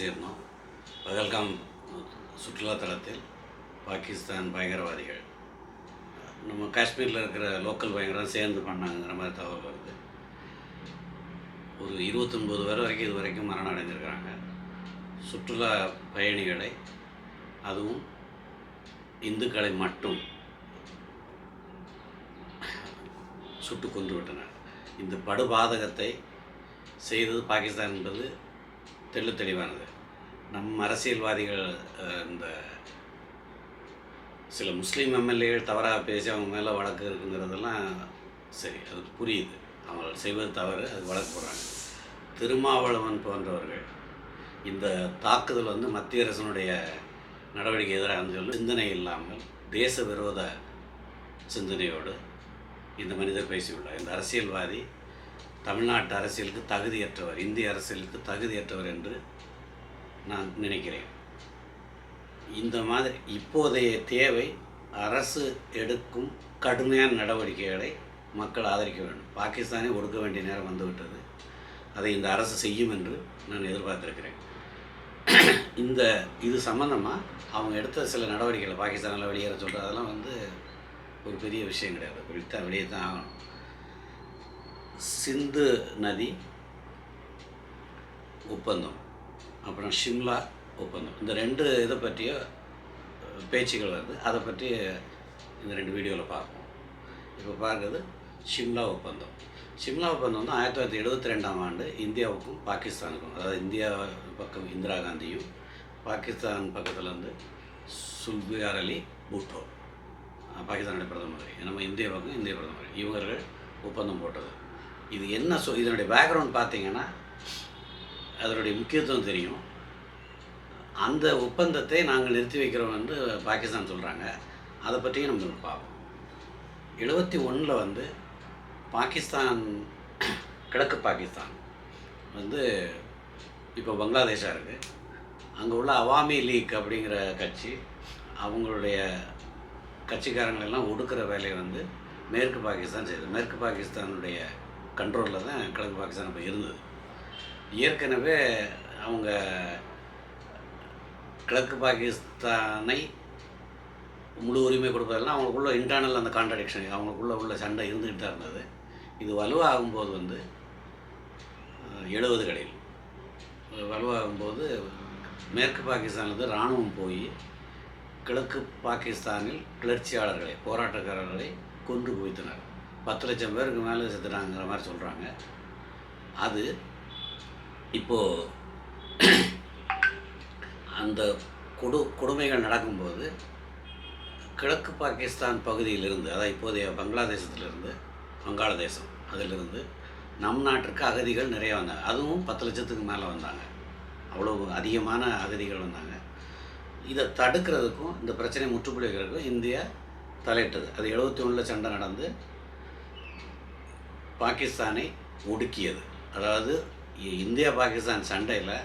பேசியிருந்தோம். பகல்காம் சுற்றுலா தலத்தில் பாகிஸ்தான் பயங்கரவாதிகள். நம்ம காஷ்மீரில் இருக்கிற லோக்கல் பயங்கரம் சேர்ந்து பண்ணாங்கிற மாதிரி தகவல் வருது. ஒரு இருபத்தொன்பது பேர் வரைக்கும் இது வரைக்கும் மரணம் அடைஞ்சிருக்கிறாங்க சுற்றுலா பயணிகளை அதுவும் இந்துக்களை மட்டும் சுட்டு கொண்டு விட்டனர். இந்த படுபாதகத்தை செய்தது பாகிஸ்தான் என்பது தெள்ளு தெளிவானது. நம் அரசியல்வாதிகள் இந்த சில முஸ்லீம் எம்எல்ஏகள் தவறாக பேசி அவங்க மேலே வழக்கு இருக்குங்கிறதெல்லாம் சரி அது புரியுது. அவங்க செய்வது தவறு அது வழக்கு போடுறாங்க. திருமாவளவன் போன்றவர்கள் இந்த தாக்குதல் வந்து மத்திய அரசனுடைய நடவடிக்கை எதிராக சொல்லி சிந்தனை இல்லாமல் தேச விரோத சிந்தனையோடு இந்த மனிதர் பேசியுள்ளார். இந்த அரசியல்வாதி தமிழ்நாட்டு அரசியலுக்கு தகுதியற்றவர் இந்திய அரசியலுக்கு தகுதியற்றவர் என்று நான் நினைக்கிறேன். இந்த மாதிரி இப்போதைய தேவை அரசு எடுக்கும் கடுமையான நடவடிக்கைகளை மக்கள் ஆதரிக்க வேண்டும். பாகிஸ்தானை ஒடுக்க வேண்டிய நேரம் வந்துவிட்டது. அதை இந்த அரசு செய்யும் என்று நான் எதிர்பார்த்துருக்கிறேன். இந்த இது சம்மந்தமாக அவங்க எடுத்த சில நடவடிக்கைகளை பாகிஸ்தானில் வெளியேற சொல்கிறது அதெல்லாம் வந்து ஒரு பெரிய விஷயம் கிடையாது. வெளித்தான் வெளியே தான் ஆகணும். சிந்து நதி ஒப்பந்தம். அப்புறம் ஷிம்லா ஒப்பந்தம். இந்த ரெண்டு இதை பற்றிய பேச்சுகள் வருது அதை பற்றி இந்த ரெண்டு வீடியோவில் பார்ப்போம். இப்போ பார்க்குறது ஷிம்லா ஒப்பந்தம். ஷிம்லா ஒப்பந்தம் வந்து ஆயிரத்தி தொள்ளாயிரத்தி எழுபத்தி ரெண்டாம் ஆண்டு இந்தியாவுக்கும் பாகிஸ்தானுக்கும் அதாவது இந்தியா பக்கம் இந்திரா காந்தியும் பாகிஸ்தான் பக்கத்தில் வந்து சுல்பியார் அலி பூட்டோ பாகிஸ்தானுடைய பிரதமர் நம்ம இந்திய பக்கம் இந்திய பிரதமர் இவர்கள் ஒப்பந்தம் போட்டது. இது என்ன சொ இதனுடைய பேக்ரவுண்ட் பார்த்தீங்கன்னா அதனுடைய முக்கியத்துவம் தெரியும். அந்த ஒப்பந்தத்தை நாங்கள் நிறுத்தி வைக்கிறோம் என்று பாகிஸ்தான் சொல்கிறாங்க அதை பற்றியும் நம்ம பார்ப்போம். எழுபத்தி ஒன்றில் வந்து பாகிஸ்தான் கிழக்கு பாகிஸ்தான் வந்து இப்போ பங்களாதேஷாக இருக்குது அங்கே உள்ள அவாமி லீக் அப்படிங்கிற கட்சி அவங்களுடைய கட்சிக்காரங்களெல்லாம் ஒடுக்கிற வேலையை வந்து மேற்கு பாகிஸ்தான் செய்யுது மேற்கு பாகிஸ்தானுடைய கண்ட்ரோலில் தான் கிழக்கு பாகிஸ்தான் இப்போ இருந்தது. ஏற்கனவே அவங்க கிழக்கு பாகிஸ்தானை முழு உரிமை கொடுப்பதெல்லாம் அவங்களுக்குள்ள இன்டர்னல் அந்த கான்ட்ரடிக்ஷன் அவங்களுக்குள்ள உள்ள சண்டை இருந்துகிட்டு தான் இருந்தது. இது வலுவாகும்போது வந்து எழுபதுகளில் வலுவாகும்போது மேற்கு பாகிஸ்தானிலிருந்து இராணுவம் போய் கிழக்கு பாகிஸ்தானில் கிளர்ச்சியாளர்களை போராட்டக்காரர்களை கொன்று குவித்தனர். பத்து லட்சம் பேருக்கு மேலே செத்துட்டாங்கிற மாதிரி சொல்கிறாங்க அது இப்போது அந்த கொடு கொடுமைகள் நடக்கும்போது கிழக்கு பாகிஸ்தான் பகுதியிலிருந்து அதாவது இப்போதைய பங்களாதேசத்திலிருந்து வங்காளதேசம் அதிலிருந்து நம் நாட்டிற்கு அகதிகள் நிறைய வந்தாங்க. அதுவும் பத்து லட்சத்துக்கு மேலே வந்தாங்க. அவ்வளோ அதிகமான அகதிகள் வந்தாங்க. இதை தடுக்கிறதுக்கும் இந்த பிரச்சனையை முற்றுப்புள்ளி வைக்கிறதுக்கும் இந்தியா தலையிட்டது. அது எழுபத்தி ஒன்றில் சண்டை நடந்து பாகிஸ்தானை ஒடுக்கியது. அதாவது இந்தியா பாகிஸ்தான் சண்டையில்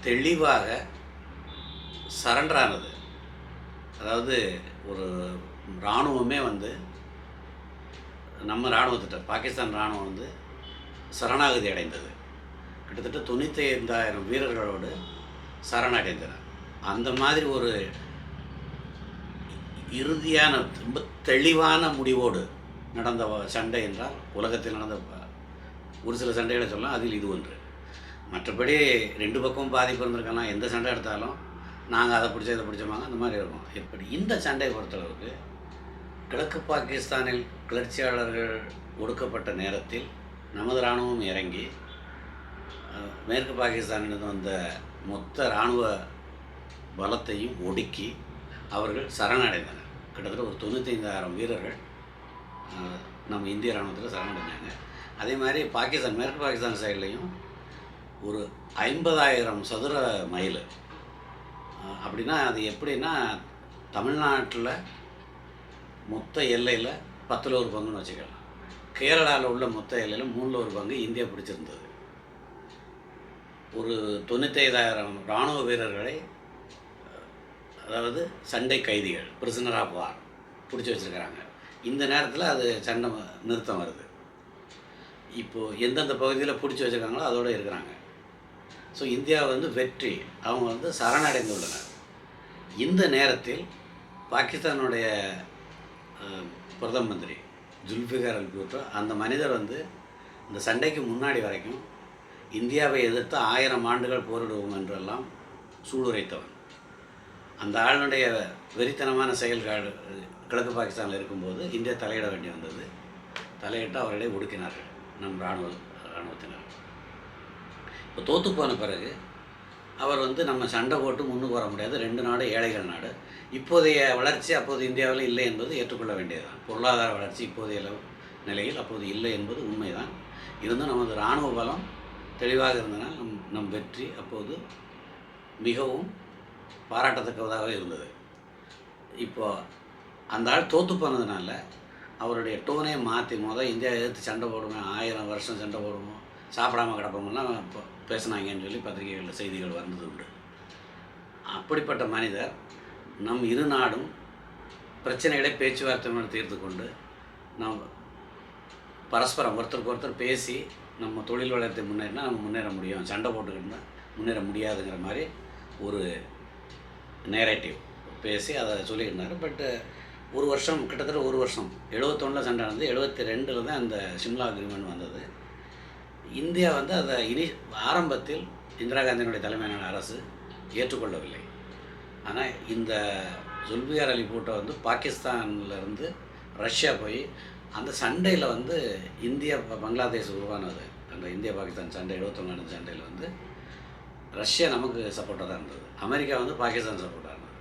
தெளிவாக சரண்டர் ஆனது அதாவது ஒரு இராணுவமே வந்து நம்ம இராணுவத்திட்ட பாகிஸ்தான் இராணுவம் வந்து சரணாகதி அடைந்தது. கிட்டத்தட்ட தொண்ணூற்றி ஐந்தாயிரம் வீரர்களோடு சரணடைந்தனர். அந்த மாதிரி ஒரு இறுதியான ரொம்ப தெளிவான முடிவோடு நடந்த சண்டை என்றால் உலகத்தில் நடந்த ப- ஒரு சில சண்டைகளை சொல்லலாம் அதில் இது ஒன்று. மற்றபடி ரெண்டு பக்கம் பாதிப்பு இருந்திருக்கலாம் எந்த சண்டை எடுத்தாலும் நாங்கள் அதை பிடிச்ச இதை பிடிச்சோமாங்க அந்த மாதிரி இருக்கும். எப்படி? இந்த சண்டையை பொறுத்தளவுக்கு கிழக்கு பாகிஸ்தானில் கிளர்ச்சியாளர்கள் ஒடுக்கப்பட்ட நேரத்தில் நமது இராணுவம் இறங்கி மேற்கு பாகிஸ்தானிலிருந்து வந்த மொத்த இராணுவ பலத்தையும் ஒடுக்கி அவர்கள் சரணடைந்தனர். கிட்டத்தட்ட ஒரு தொண்ணூத்தைந்தாயிரம் வீரர்கள் நம்ம இந்திய இராணுவத்தில் சரணடைஞ்சாங்க. அதே மாதிரி பாகிஸ்தான் மேற்கு பாகிஸ்தான் சைட்லேயும் ஒரு ஐம்பதாயிரம் சதுர மைல். அப்படின்னா அது எப்படின்னா தமிழ்நாட்டில் மொத்த எல்லையில் பத்தில் ஒரு பங்குன்னு வச்சுக்கலாம். கேரளாவில் உள்ள மொத்த எல்லையில் மூணில் ஒரு பங்கு இந்தியா பிடிச்சிருந்தது. ஒரு தொண்ணூத்தைந்தாயிரம் இராணுவ வீரர்களை அதாவது சண்டை கைதிகள் பிரிசனர் ஆஃப் வார் பிடிச்சி வச்சுருக்கிறாங்க. இந்த நேரத்தில் அது சண்டை நிறுத்தம் வருது. இப்போது எந்தெந்த பகுதியில் பிடிச்சி வச்சுருக்காங்களோ அதோடு இருக்கிறாங்க. ஸோ இந்தியா வந்து வெற்றி. அவங்க வந்து சரணடைந்துள்ளனர். இந்த நேரத்தில் பாகிஸ்தானுடைய பிரதம மந்திரி ஜுல்ஃபிகர் அல் பூட்டோ அந்த மனிதர் வந்து இந்த சண்டைக்கு முன்னாடி வரைக்கும் இந்தியாவை எதிர்த்து ஆயிரம் ஆண்டுகள் போரிடுவோம் என்றெல்லாம் சூடுரைத்தவன் அந்த ஆளுடைய வெறித்தனமான செயல்காடு கிழக்கு பாகிஸ்தானில் இருக்கும்போது இந்தியா தலையிட வேண்டி வந்தது. தலையிட்டு அவர்களை ஒடுக்கினார்கள் நம் இராணுவ இராணுவத்தினர். இப்போ தோத்து போன பிறகு அவர் வந்து நம்ம சண்டை போட்டு முன்னுக்கு வர முடியாது. ரெண்டு நாடு ஏழைகள் நாடு. இப்போதைய வளர்ச்சி அப்போது இந்தியாவில் இல்லை என்பது ஏற்றுக்கொள்ள வேண்டியதுதான். பொருளாதார வளர்ச்சி இப்போதைய நிலையில் அப்போது இல்லை என்பது உண்மைதான். இருந்தும் நமது இராணுவ பலம் தெளிவாக இருந்தனால் நம் நம் வெற்றி அப்போது மிகவும் பாராட்டத்தக்கதாக இருந்தது. இப்போது அந்த ஆள் தோற்று போனதுனால அவருடைய டோனே மாற்றி மொதல் இந்தியா எதிர்த்து சண்டை போடுவேன் ஆயிரம் வருஷம் சண்டை போடுவோம் சாப்பிடாம கிடப்போம்லாம் இப்போ பேசுனாங்கன்னு சொல்லி பத்திரிகைகளில் செய்திகள் வந்தது உண்டு. அப்படிப்பட்ட மனிதர் நம் இரு நாடும் பிரச்சனைகளை பேச்சுவார்த்தை மூலம் தீர்த்து கொண்டு நாம் பரஸ்பரம் ஒருத்தருக்கு ஒருத்தர் பேசி நம்ம தொழில் வளர்த்து முன்னேறினா நம்ம முன்னேற முடியும். சண்டை போட்டுக்கிட்டு முன்னேற முடியாதுங்கிற மாதிரி ஒரு நேரேட்டிவ் பேசி அதை சொல்லியிருந்தார் பட்டு ஒரு வருஷம் கிட்டத்தட்ட ஒரு வருஷம் எழுபத்தொன்னில் சண்டை நடந்து எழுபத்தி ரெண்டில் தான் அந்த சிம்லா அக்ரிமெண்ட் வந்தது. இந்தியா வந்து அதை இனி ஆரம்பத்தில் இந்திரா காந்தியினுடைய தலைமையிலான அரசு ஏற்றுக்கொள்ளவில்லை. ஆனால் இந்த ஜுல்பியார் அலி பூட்டோ வந்து பாகிஸ்தான்லேருந்து ரஷ்யா போய் அந்த சண்டையில் வந்து இந்தியா ப- பங்களாதேஷ் உருவானது. அந்த இந்தியா பாகிஸ்தான் சண்டை எழுபத்தொன்னு நடந்த சண்டையில் வந்து ரஷ்யா நமக்கு சப்போர்ட்டாக தான் இருந்தது. அமெரிக்கா வந்து பாகிஸ்தான் சப்போர்ட்டாக இருந்தது.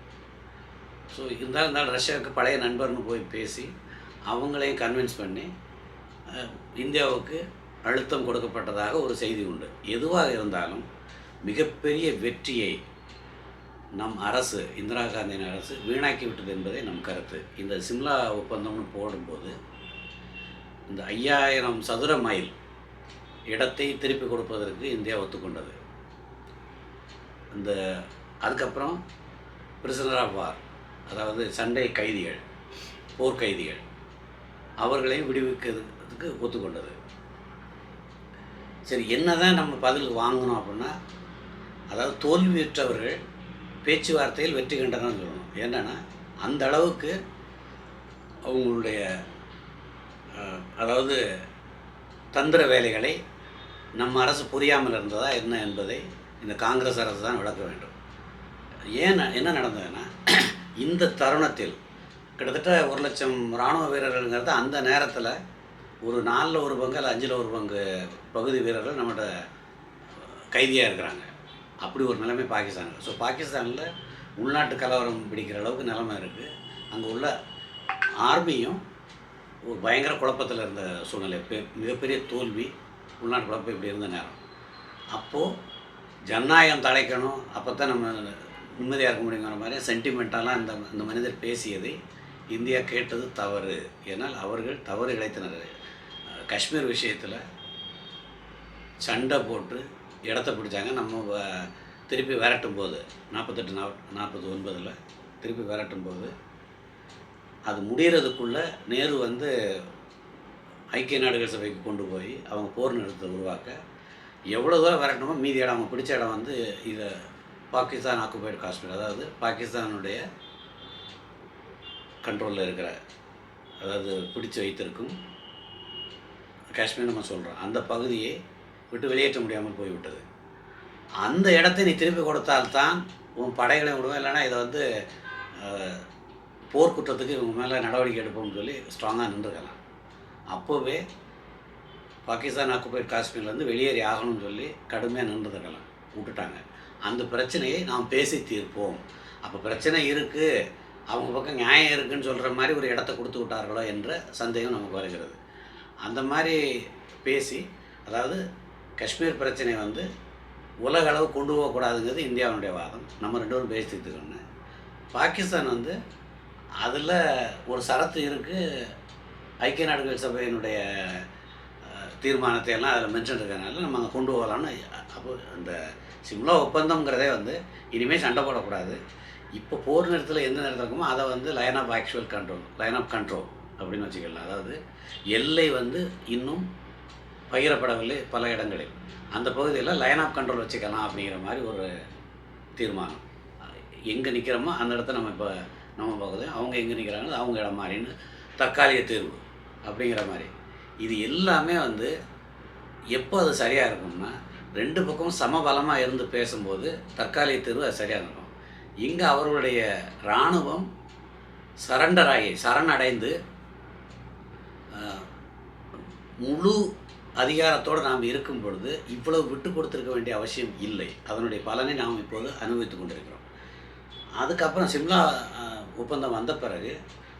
ஸோ இருந்தாலும் இருந்தாலும் ரஷ்யாவுக்கு பழைய நண்பர்னு போய் பேசி அவங்களையும் கன்வின்ஸ் பண்ணி இந்தியாவுக்கு அழுத்தம் கொடுக்கப்பட்டதாக ஒரு செய்தி உண்டு. எதுவாக இருந்தாலும் மிகப்பெரிய வெற்றியை நம் அரசு இந்திரா காந்தியின் அரசு வீணாக்கி விட்டது என்பதே நம் கருத்து. இந்த சிம்லா ஒப்பந்தம்னு போடும்போது இந்த ஐயாயிரம் சதுர மைல் இடத்தை திருப்பி கொடுப்பதற்கு இந்தியா ஒத்துக்கொண்டது. இந்த அதுக்கப்புறம் பிரிசனர் ஆஃப் வார் அதாவது சண்டை கைதிகள் போர்க்கைதிகள் அவர்களையும் விடுவிக்கிறதுக்கு ஒத்துக்கொண்டது. சரி என்னதான் நம்ம பதில் வாங்கணும் அப்படின்னா அதாவது தோல்வியுற்றவர்கள் பேச்சுவார்த்தையில் வெற்றி கண்டனம்னு சொல்லணும். என்னென்னா அந்த அளவுக்கு அவங்களுடைய அதாவது தந்திர வேலைகளை நம்ம அரசு புரியாமல் இருந்ததா என்ன என்பதை இந்த காங்கிரஸ் அரசு தான் விளக்க வேண்டும். ஏன் என்ன நடந்ததுன்னா இந்த தருணத்தில் கிட்டத்தட்ட ஒரு லட்சம் இராணுவ வீரர்கள்ங்கிறது அந்த நேரத்தில் ஒரு நாலில் ஒரு பங்கு அல்ல அஞ்சில் ஒரு பங்கு பகுதி வீரர்கள் நம்மகிட்ட கைதியாக இருக்கிறாங்க. அப்படி ஒரு நிலைமை பாகிஸ்தானில். ஸோ பாகிஸ்தானில் உள்நாட்டு கலவரம் பிடிக்கிற அளவுக்கு நிலைமை இருக்குது அங்கே உள்ள ஆர்மியும் ஒரு பயங்கர குழப்பத்தில் இருந்த சூழ்நிலை. பெ- மிகப்பெரிய தோல்வி உள்நாட்டு குழப்பம் இப்படி இருந்த நேரம். அப்போது ஜனநாயகம் தழைக்கணும் அப்போ தான் நம்ம நிம்மதியாக இருக்க முடியுங்கிற மாதிரி சென்டிமெண்ட்டாலாம் இந்த இந்த மனிதர் பேசியதை இந்தியா கேட்டது தவறு. ஏன்னால் அவர்கள் தவறு இழைத்தனர். காஷ்மீர் விஷயத்தில் சண்டை போட்டு இடத்த பிடிச்சாங்க. நம்ம வ- திருப்பி விரட்டும் போது நாற்பத்தெட்டு நா நாற்பது ஒன்பதில் திருப்பி விரட்டும் போது அது முடிகிறதுக்குள்ளே நேரு வந்து ஐக்கிய நாடுகள் சபைக்கு கொண்டு போய் அவங்க போர் நிறுத்தத்தை உருவாக்க எவ்வளோ தூரம் விரட்டணுமோ மீதி இடம் அவங்க பிடிச்ச இடம் வந்து இதை பாகிஸ்தான் ஆக்குபைடு காஷ்மீர். அதாவது பாகிஸ்தானுடைய கண்ட்ரோலில் இருக்கிற அதாவது பிடிச்சு வைத்திருக்கும் காஷ்மீர் நம்ம சொல்கிறோம் அந்த பகுதியை விட்டு வெளியேற்ற முடியாமல் போய்விட்டது. அந்த இடத்தை நீ திருப்பி கொடுத்தால்தான் உன் படைகளை விடுவோம் இல்லைன்னா இதை வந்து போர்க்குற்றத்துக்கு இவங்க மேலே நடவடிக்கை எடுப்போம்னு சொல்லி ஸ்ட்ராங்காக நின்றுக்கலாம். அப்போவே பாகிஸ்தான் ஆக்குபைட் காஷ்மீர்லேருந்து வெளியேறி ஆகணும்னு சொல்லி கடுமையாக நின்றுருக்கலாம். விட்டுட்டாங்க. அந்த பிரச்சனையை நாம் பேசி தீர்ப்போம். அப்போ பிரச்சனை இருக்குது அவங்க பக்கம் நியாயம் இருக்குன்னு சொல்கிற மாதிரி ஒரு இடத்த கொடுத்து விட்டார்களோ என்ற சந்தேகம் நமக்கு வருகிறது. அந்த மாதிரி பேசி அதாவது காஷ்மீர் பிரச்சனை வந்து உலக அளவு கொண்டு போகக்கூடாதுங்கிறது இந்தியாவுடைய வாதம். நம்ம ரெண்டு பேரும் பேசிட்டு தீர்த்துக்கணும் பாகிஸ்தான் வந்து அதில் ஒரு சரத்து இருக்குது ஐக்கிய நாடுகள் சபையினுடைய தீர்மானத்தை எல்லாம் அதில் மென்ஷன் இருக்கிறதுனால நம்ம அங்கே கொண்டு போகலாம்னு அப்போ இந்த சிம்லா ஒப்பந்தங்கிறதே வந்து இனிமேல் சண்டை போடக்கூடாது. இப்போ போர் நேரத்தில் எந்த நேரத்தில் இருக்குமோ அதை வந்து line of actual control line of control அப்படின்னு வச்சுக்கலாம். அதாவது எல்லை வந்து இன்னும் பகிரப்படவில்லை பல இடங்களில். அந்த பகுதியில் லைன் ஆஃப் கண்ட்ரோல் வச்சுக்கலாம் அப்படிங்கிற மாதிரி ஒரு தீர்மானம். எங்கே நிற்கிறோமோ அந்த இடத்த நம்ம இப்போ நம்ம பகுதி அவங்க எங்கே நிற்கிறாங்களோ அவங்க இடம் மாதிரின்னு தற்காலிக தீர்வு அப்படிங்கிற மாதிரி. இது எல்லாமே வந்து எப்போ அது சரியாக இருக்கும்னா ரெண்டு பக்கமும் சமபலமாக இருந்து பேசும்போது தற்காலிக தீர்வு அது சரியாக இருக்கும். இங்கே அவர்களுடைய இராணுவம் சரண்டராகி சரணடைந்து முழு அதிகாரத்தோடு நாம் இருக்கும் பொழுது இவ்வளவு விட்டு கொடுத்துருக்க வேண்டிய அவசியம் இல்லை. அதனுடைய பலனை நாம் இப்போது அனுபவித்துக் கொண்டிருக்கிறோம். அதுக்கப்புறம் சிம்லா ஒப்பந்தம் வந்த பிறகு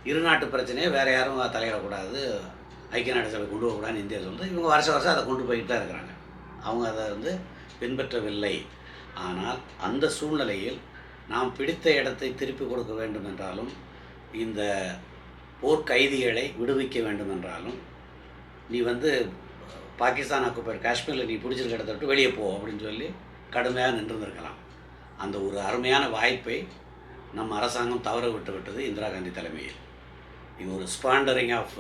இரு நாட்டு பிரச்சனையை வேறு யாரும் தலையிடக்கூடாது ஐக்கிய நாடு சபை கொண்டு போகக்கூடாதுன்னு இந்தியா சொல்லுது. இவங்க வருஷம் வருஷம் அதை கொண்டு போயிட்டு தான் இருக்கிறாங்க. அவங்க அதை வந்து பின்பற்றவில்லை. ஆனால் அந்த சூழ்நிலையில் நாம் பிடித்த இடத்தை திருப்பி கொடுக்க வேண்டும் என்றாலும் இந்த போர்க்கைதிகளை விடுவிக்க வேண்டும் என்றாலும் நீ வந்து பாகிஸ்தான் ஆக்குப்பர் காஷ்மீரில் நீ பிடிச்சிருக்க இடத்த விட்டு வெளியே போ அப்படின்னு சொல்லி கடுமையாக நின்றுருக்கலாம் அந்த ஒரு அருமையான வாய்ப்பை நம் அரசாங்கம் தவற விட்டு விட்டது இந்திரா காந்தி தலைமையில். இது ஒரு ஸ்பாண்டரிங் ஆஃப்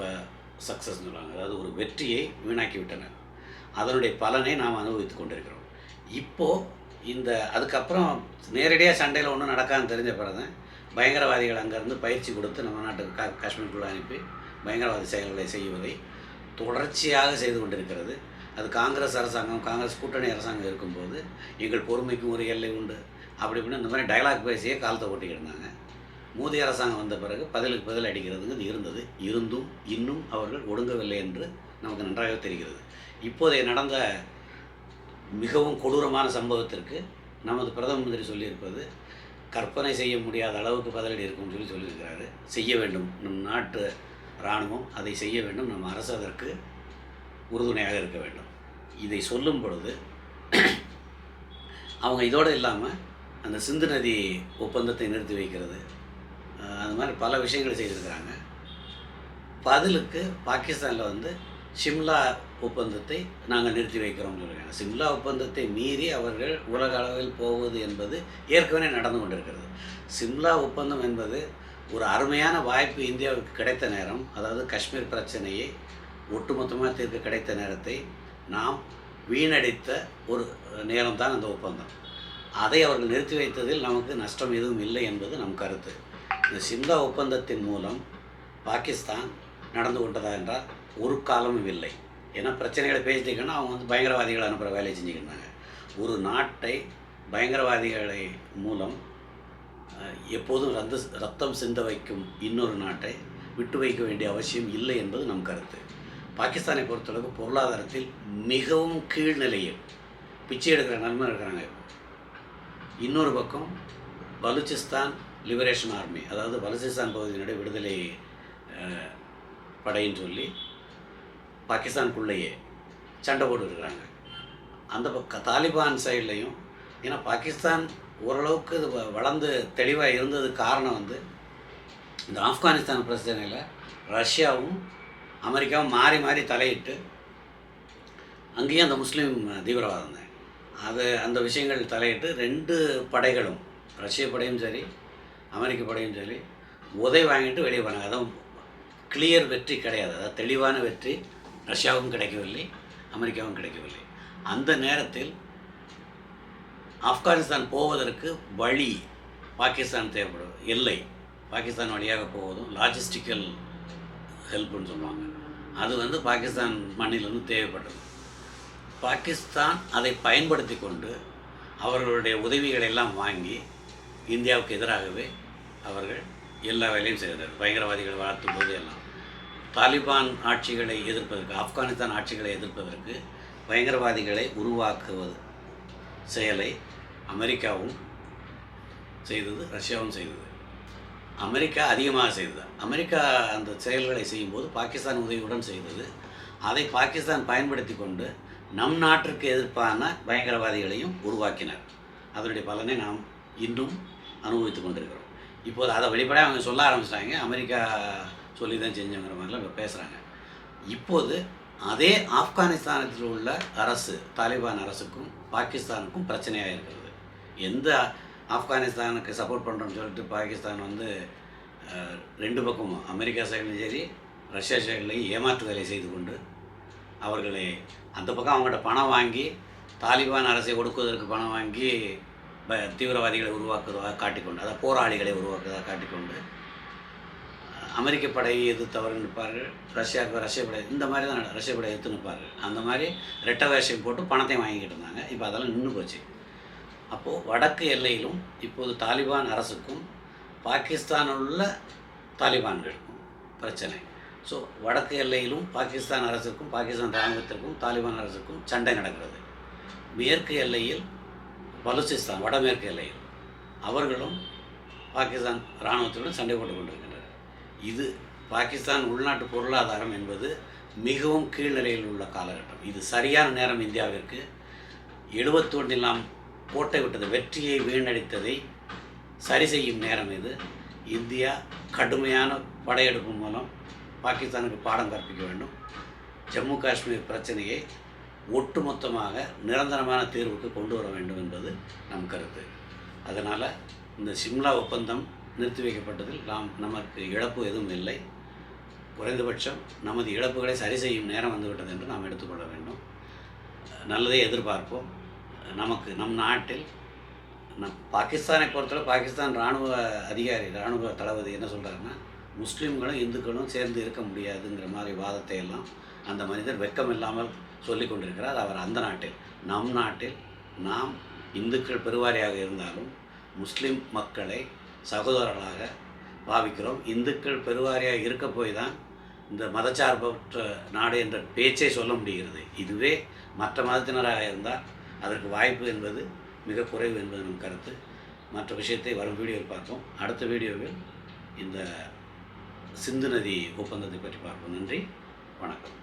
சக்ஸஸ்ன்னு சொல்லுவாங்க. அதாவது ஒரு வெற்றியை வீணாக்கி விட்டனர் அதனுடைய பலனை நாம் அனுபவித்து கொண்டிருக்கிறோம். இப்போது இந்த அதுக்கப்புறம் நேரடியாக சண்டையில் ஒன்றும் நடக்காதுன்னு தெரிஞ்ச பிறகு பயங்கரவாதிகள் அங்கேருந்து பயிற்சி கொடுத்து நம்ம நாட்டுக்கு கா காஷ்மீருக்குள்ளே அனுப்பி பயங்கரவாத செயல்களை செய்வதை தொடர்ச்சியாக செய்து கொண்டிருக்கிறது. அது காங்கிரஸ் அரசாங்கம் காங்கிரஸ் கூட்டணி அரசாங்கம் இருக்கும்போது எங்கள் பொறுமைக்கும் ஒரு எல்லை உண்டு. அப்படி இப்படின்னு இந்த மாதிரி டயலாக் பேசியே காலத்தை ஓட்டிக்கிட்டாங்க மோதி அரசாங்கம் வந்த பிறகு பதிலுக்கு பதில் அடிக்கிறதுங்கிறது இருந்தது. இருந்தும் இன்னும் அவர்கள் ஒடுங்கவில்லை என்று நமக்கு நன்றாக தெரிகிறது. இப்போதைய நடந்த மிகவும் கொடூரமான சம்பவத்திற்கு நமது பிரதம மந்திரி சொல்லியிருப்பது கற்பனை செய்ய முடியாத அளவுக்கு பதிலடி இருக்கும்னு சொல்லி சொல்லியிருக்கிறாரு. செய்ய வேண்டும். நம் நாட்டு இராணுவம் அதை செய்ய வேண்டும். நம் அரசு அதற்கு உறுதுணையாக இருக்க வேண்டும். இதை சொல்லும் பொழுது அவங்க இதோடு இல்லாமல் அந்த சிந்து நதி ஒப்பந்தத்தை நிறுத்தி வைக்கிறது. அது மாதிரி பல விஷயங்களை செய்திருக்கிறாங்க. பதிலுக்கு பாகிஸ்தானில் வந்து ஷிம்லா ஒப்பந்தத்தை நாங்கள் நிறுத்தி வைக்கிறோம் சொல்கிறாங்க சிம்லா ஒப்பந்தத்தை மீறி அவர்கள் உலக அளவில் போவது என்பது ஏற்கனவே நடந்து கொண்டிருக்கிறது. சிம்லா ஒப்பந்தம் என்பது ஒரு அருமையான வாய்ப்பு இந்தியாவுக்கு கிடைத்த நேரம் அதாவது காஷ்மீர் பிரச்சனையை ஒட்டுமொத்தமாக தீர்க்க கிடைத்த நேரத்தை நாம் வீணடித்த ஒரு நேரம் தான் அந்த ஒப்பந்தம். அதை அவர்கள் நிறுத்தி வைத்ததில் நமக்கு நஷ்டம் எதுவும் இல்லை என்பது நம் கருத்து. இந்த சிம்லா ஒப்பந்தத்தின் மூலம் பாகிஸ்தான் நடந்து கொண்டதா என்றால் ஒரு காலமும் இல்லை. ஏன்னா பிரச்சனைகளை பேசிட்டீங்கன்னா அவங்க வந்து பயங்கரவாதிகளை அனுப்புகிற வேலையை செஞ்சுக்கிட்டாங்க ஒரு நாட்டை பயங்கரவாதிகளை மூலம் எப்போதும் ரத்த ரத்தம் சிந்த வைக்கும் இன்னொரு நாட்டை விட்டு வைக்க வேண்டிய அவசியம் இல்லை என்பது நம் கருத்து. பாகிஸ்தானை பொறுத்தளவுக்கு பொருளாதாரத்தில் மிகவும் கீழ்நிலையில் பிச்சை எடுக்கிற நன்மை இருக்கிறாங்க. இன்னொரு பக்கம் பலூச்சிஸ்தான் லிபரேஷன் ஆர்மி அதாவது பலுச்சிஸ்தான் பகுதியினுடைய விடுதலை படைன்னு சொல்லி பாகிஸ்தானுக்குள்ளேயே சண்டை போட்டுருக்குறாங்க. அந்த பக்கம் தாலிபான் சைட்லேயும் ஏன்னா பாகிஸ்தான் ஓரளவுக்கு இது வ- வளர்ந்து தெளிவாக இருந்தது காரணம் வந்து இந்த ஆப்கானிஸ்தான் பிரச்சனையில் ரஷ்யாவும் அமெரிக்காவும் மாறி மாறி தலையிட்டு அங்கேயும் அந்த முஸ்லீம் தீவிரவாதம் தான். அது அந்த விஷயங்கள் தலையிட்டு ரெண்டு படைகளும் ரஷ்ய படையும் சரி அமெரிக்க படையும் சரி உதவி வாங்கிட்டு வெளியே போனாங்க. அதுவும் கிளியர் வெற்றி கிடையாது. அதாவது தெளிவான வெற்றி ரஷ்யாவும் கிடைக்கவில்லை அமெரிக்காவும் கிடைக்கவில்லை. அந்த நேரத்தில் ஆப்கானிஸ்தான் போவதற்கு வழி பாகிஸ்தான் தேவைப்படும் எல்லை பாகிஸ்தான் வழியாக போவதும் லாஜிஸ்டிக்கல் ஹெல்ப்னு சொல்லுவாங்க. அது வந்து பாகிஸ்தான் மண்ணிலிருந்து தேவைப்பட்டது. பாகிஸ்தான் அதை பயன்படுத்தி கொண்டு அவர்களுடைய உதவிகளை எல்லாம் வாங்கி இந்தியாவுக்கு எதிராகவே அவர்கள் எல்லா வேலையும் செய்தார் பயங்கரவாதிகளை வளர்த்தும் போது எல்லாம். தாலிபான் ஆட்சிகளை எதிர்ப்பதற்கு ஆப்கானிஸ்தான் ஆட்சிகளை எதிர்ப்பதற்கு பயங்கரவாதிகளை உருவாக்குவது செயலை அமெரிக்காவும் செய்தது ரஷ்யாவும் செய்தது. அமெரிக்கா அதிகமாக செய்தது. அமெரிக்கா அந்த செயல்களை செய்யும்போது பாகிஸ்தான் உதவியுடன் செய்தது. அதை பாகிஸ்தான் பயன்படுத்தி கொண்டு நம் நாட்டிற்கு எதிர்ப்பான பயங்கரவாதிகளையும் உருவாக்கினர். அதனுடைய பலனை நாம் இன்றும் அனுபவித்துக் கொண்டிருக்கிறோம். இப்போது அதை வெளிப்படையாக அவங்க சொல்ல ஆரம்பிச்சிட்டாங்க. அமெரிக்கா சொல்லி தான் செஞ்சோங்கிற மாதிரிலாம் இப்போ பேசுகிறாங்க இப்போது அதே ஆப்கானிஸ்தானத்தில் உள்ள அரசு தாலிபான் அரசுக்கும் பாகிஸ்தானுக்கும் பிரச்சனையாக இருக்கிறது எந்த ஆப்கானிஸ்தானுக்கு சப்போர்ட் பண்ணுறோம்னு சொல்லிட்டு பாகிஸ்தான் வந்து ரெண்டு பக்கமும் அமெரிக்கா சைட்லையும் சரி ரஷ்யா சைட்லையும் ஏமாற்று வேலை செய்து கொண்டு அவர்களை அந்த பக்கம் அவங்கள்ட்ட பணம் வாங்கி தாலிபான் அரசை ஒடுக்குவதற்கு பணம் வாங்கி ப தீவிரவாதிகளை உருவாக்குவதாக காட்டிக்கொண்டு அதாவது போராளிகளை உருவாக்குவதாக காட்டிக்கொண்டு அமெரிக்க படையை எதிர்த்தவர்கள் நிற்பார்கள் ரஷ்யாவுக்கு ரஷ்ய படை இந்த மாதிரி தான் ரஷ்ய படை எதிர்த்து நிற்பார்கள். அந்த மாதிரி ரெட்டை வேஷம் போட்டு பணத்தையும் வாங்கிக்கிட்டு இருந்தாங்க. இப்போ அதெல்லாம் நின்று போச்சு. அப்போது வடக்கு எல்லையிலும் இப்போது தாலிபான் அரசுக்கும் பாகிஸ்தானில் உள்ள தாலிபான்களுக்கும் பிரச்சனை. ஸோ வடக்கு எல்லையிலும் பாகிஸ்தான் அரசுக்கும் பாகிஸ்தான் இராணுவத்திற்கும் தாலிபான் அரசுக்கும் சண்டை நடக்கிறது. மேற்கு எல்லையில் பலுச்சிஸ்தான் வடமேற்கு எல்லையில். அவர்களும் பாகிஸ்தான் இராணுவத்துடன் சண்டை போட்டுக் கொண்டிருக்கின்றனர் இது பாகிஸ்தான் உள்நாட்டு பொருளாதாரம் என்பது மிகவும் கீழ்நிலையில் உள்ள காலகட்டம். இது சரியான நேரம் இந்தியாவிற்கு. எழுபத்தொன்றில் நாம் கோட்டை விட்டது வெற்றியை வீணடித்ததை சரி செய்யும் நேரம் இது. இந்தியா கடுமையான படையெடுப்பு மூலம் பாகிஸ்தானுக்கு பாடம் கற்பிக்க வேண்டும். ஜம்மு காஷ்மீர் பிரச்சனையை ஒட்டுமொத்தமாக நிரந்தரமான தீர்வுக்கு கொண்டு வர வேண்டும் என்பது நம் கருத்து. அதனால் இந்த சிம்லா ஒப்பந்தம் நிறுத்தி வைக்கப்பட்டதில் நாம் நமக்கு இழப்பு எதுவும் இல்லை. குறைந்தபட்சம் நமது இழப்புகளை சரி செய்யும் நேரம் வந்துவிட்டது என்று நாம் எடுத்துக்கொள்ள வேண்டும். நல்லதை எதிர்பார்ப்போம். நமக்கு நம் நாட்டில் நம் பாகிஸ்தானை பொறுத்தவரை பாகிஸ்தான் இராணுவ அதிகாரி இராணுவ தளபதி என்ன சொல்கிறாருன்னா முஸ்லீம்களும் இந்துக்களும் சேர்ந்து இருக்க முடியாதுங்கிற மாதிரி வாதத்தை எல்லாம் அந்த மனிதர் வெக்கம் இல்லாமல் சொல்லி கொண்டிருக்கிறார். அவர் அந்த நாட்டில் நம் நாட்டில் நாம் இந்துக்கள் பெருவாரியாக இருந்தாலும் முஸ்லீம் மக்களை சகோதரர்களாக பாவிக்கிறோம். இந்துக்கள் பெருவாரியாக இருக்க போய் தான் இந்த மதச்சார்பற்ற நாடு என்ற பேச்சை சொல்ல முடிகிறது. இதுவே மற்ற மதத்தினராக இருந்தால் அதற்கு வாய்ப்பு என்பது மிக குறைவு என்பது நம் கருத்து. மற்ற விஷயத்தை வரும் வீடியோவில் பார்ப்போம். அடுத்த வீடியோவில் இந்த சிந்து நதி ஒப்பந்தத்தை பற்றி பார்ப்போம். நன்றி. வணக்கம்.